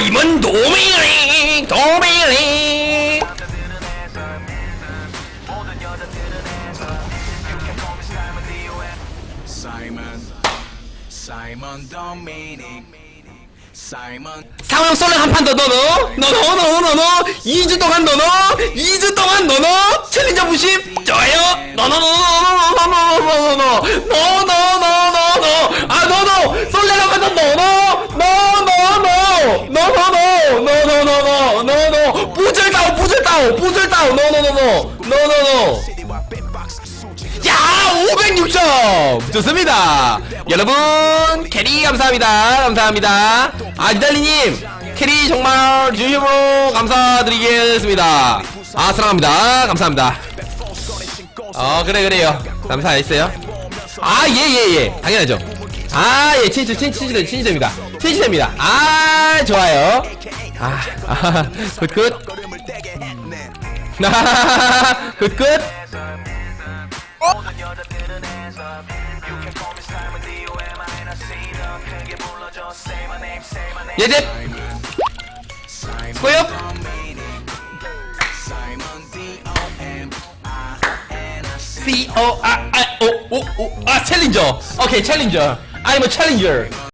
이름은 도미리 도미리. Simon, Simon Dominic, Simon. 상황 솔랭 한판 더 넣어 넣어 넣어 넣어 넣어 2주 동안 넣어 2주 동안 넣어 챌린저 부심. 넣어 넣어 넣어 다운 부절 다운. 넣어 넣어 야 506점! 좋습니다. 여러분 캐리 감사합니다. 감사합니다. 아 니달리님 캐리 정말 진심으로 감사드리겠습니다. 아 사랑합니다. 감사합니다. 어 그래 그래요. 감사했어요? 아 예 예예. 당연하죠. 아예 친추 친추 친추 친추됩니다. 친추됩니다. 아 좋아요. 아 굿굿 굿굿 예집 스코어 C O R I O O O 아 챌린저 오케이 챌린저 I'm a challenger